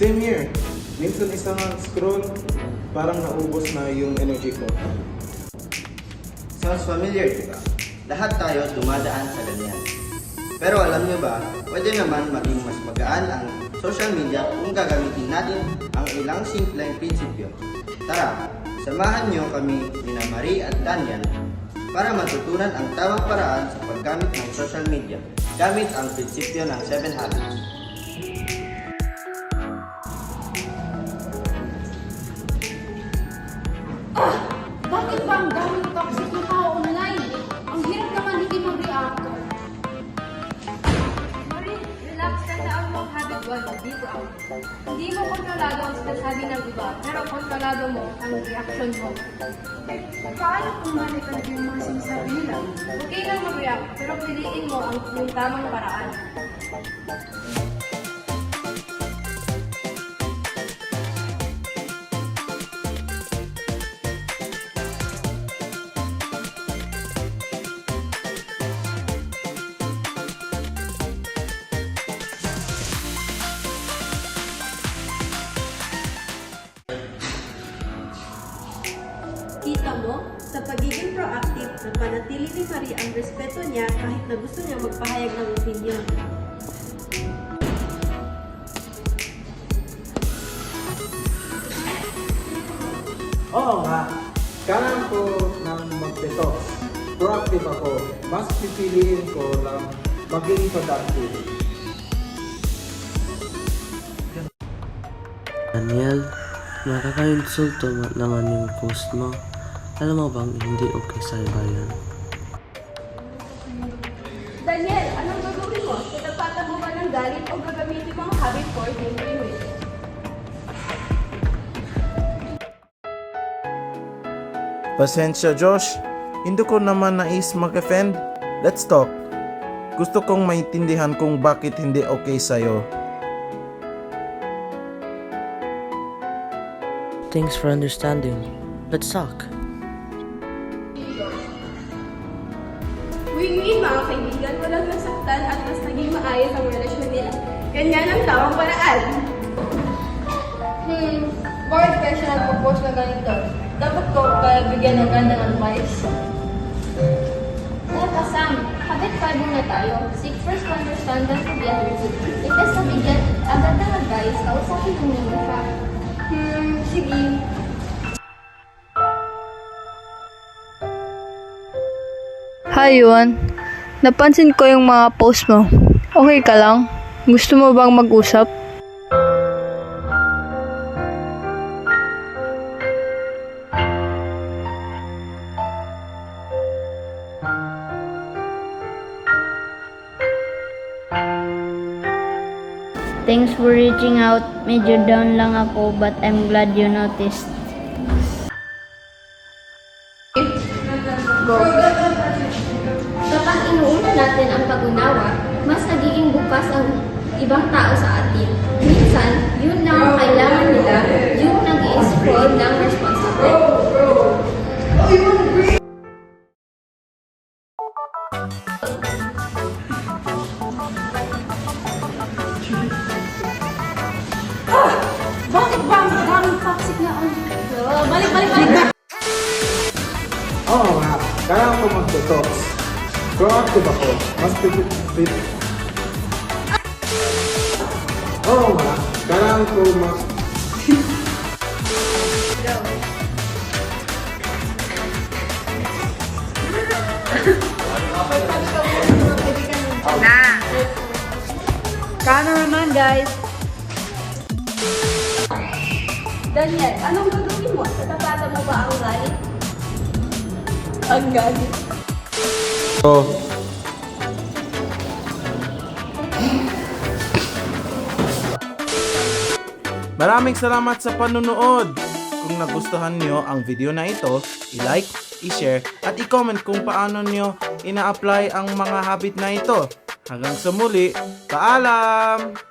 Same here. Minsan isang scroll, parang naubos na yung energy ko. Sounds familiar, di ba? Lahat tayo dumadaan sa ganyan. Pero alam niyo ba, pwede naman maging mas magaan ang social media kung gagamitin natin ang ilang simpleng prinsipyo. Tara, samahan niyo kami ni Marie at Daniel para matutunan ang tamang paraan sa paggamit ng social media gamit ang prinsipyo ng 7 habits. Hindi mo kontrolado ang sinasabi ng iba, pero kontrolado mo ang reaction mo. Paano kung mali talaga yung mga sinasabi nila? Okay lang mag-react, pero piliin mo ang yung tamang paraan. Kita mo, sa pagiging proactive, napanatili ni Marie ang respeto niya kahit na gusto niya magpahayag ng opinion. Oo nga, kailangan ko ng mag-detox. Proactive ako. Mas pipiliin ko lang maging productive. Daniel, nakaka-insulto ma- naman yung post mo. Alam mo bang hindi okay sa'yo ba yan? Daniel, anong gagawin mo? Tatapatan mo ba ng galit o gagamitin mo ang habit for hindering with? Pasensya Josh, hindi ko naman nais mag-offend. Let's talk. Gusto kong maintindihan kung bakit hindi okay sa'yo. Thanks for understanding. Let's talk. Win-win mga kaibigan, walang nasaktan at mas naging maayos ang relasyon nila. Ganyan ang tawang paraan. Hmm, bakit kaya siya nagpo-post na ganito? Dapat ko kaya bigyan ng gandang advice. Teka Sam, habit 5 muna tayo. Seek first to understand then to be understood. Imbes na bigyan agad ng advice, kausapin mo muna siya. Hmm, sige. Hi, Yuan. Napansin ko yung mga post mo. Okay ka lang? Gusto mo bang mag-usap? Thanks for reaching out. Medyo down lang ako but I'm glad you noticed. Kapag inuuna natin ang pag-unawa, mas nagiging bukas ang ibang tao sa atin. Minsan, yun lang ang kailangan nila, yung nag scroll ng responsible. Bakit ba ang daming toxic na ang... Balik, balik, balik! Oo nga, kailangan ko mag-detox. Proactive ako. Mas pipiliin. Oo nga, kailangan ko mag... Cameraman, guys! Daniel, anong gagawin mo? Tatapatan mo ba ang galit? Ang galit? Maraming salamat sa panunood. Kung nagustuhan nyo ang video na ito, i-like, i-share, at i-comment kung paano nyo ina-apply ang mga habit na ito. Hanggang sa muli, paalam!